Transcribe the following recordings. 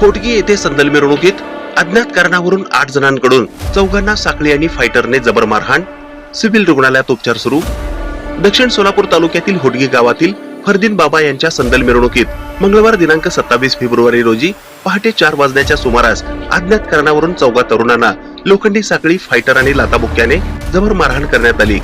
खोटगी येथे संदल मिरवणुकीत अज्ञात कारणावरून आठ जणांकडून चौघांना साखळी आणि फायटरने जबर मारहाण सिव्हिल रुग्णालयात उपचार सुरू. दक्षिण सोलापूर तालुक्यातील होटगी गावातील फरदीन बाबा यांच्या संदल मिरवणुकीत मंगळवार दिनांक सत्तावीस फेब्रुवारी रोजी पहाटे चार वाजण्याच्या सुमारास अज्ञात कारणावरून चौघा तरुणांना लोखंडी साखळी फायटर आणि लाताबुक्याने जबर मारहाण करण्यात आली.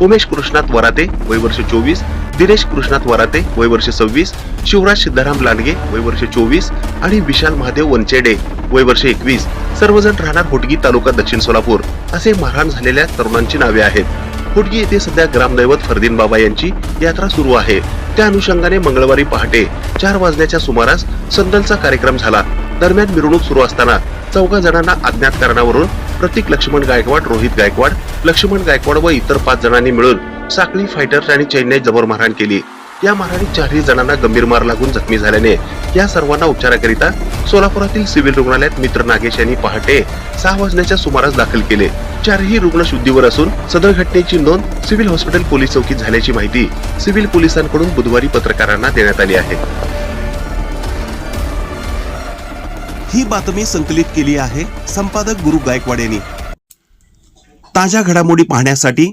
उमेश कृष्णात वराते वय वर्ष चोवीस दिनेश कृष्णात वराते वय वर्ष सव्वीस शिवराज सिद्धाराम लांडगे वय वर्ष चोवीस आणि विशाल महादेव वनचेडे वय वर्ष एकवीस. सर्वजण राहणार होटगी तालुका दक्षिण सोलापूर. असे मारहाण झालेल्या तरुणांची नावे आहेत. होटगी येथे सध्या ग्रामदैवत फरदीन बाबा यांची यात्रा सुरू आहे. त्या अनुषंगाने मंगळवारी पहाटे चार वाजण्याच्या सुमारास संदलचा कार्यक्रम झाला. दरम्यान मिरवणूक सुरू असताना चौघा जणांना अज्ञात कारणावरून प्रतीक लक्ष्मण गायकवाड रोहित गायकवाड लक्ष्मण गायकवाड व इतर पाच जणांनी मिळून साखळी फायटर्स आणि चेन्नई जबर मारहाण केली. या मारहाणीत चारही जणांना गंभीर मार लागून जखमी झाल्याने या सर्वांना उपचाराकरिता सोलापुरातील सिव्हिल रुग्णालयात मित्र नागेश यांनी पहाटे सहा वाजण्याच्या सुमारास दाखल केले. चारही रुग्ण शुद्धीवर असून सदर घटनेची नोंद सिव्हिल हॉस्पिटल पोलीस चौकीत झाल्याची माहिती सिव्हिल पोलिसांकडून बुधवारी पत्रकारांना देण्यात आली आहे. ही बातमी संकलित केली आहे संपादक गुरु गायकवाड यांनी. ताज्या घडामोडी पाहण्यासाठी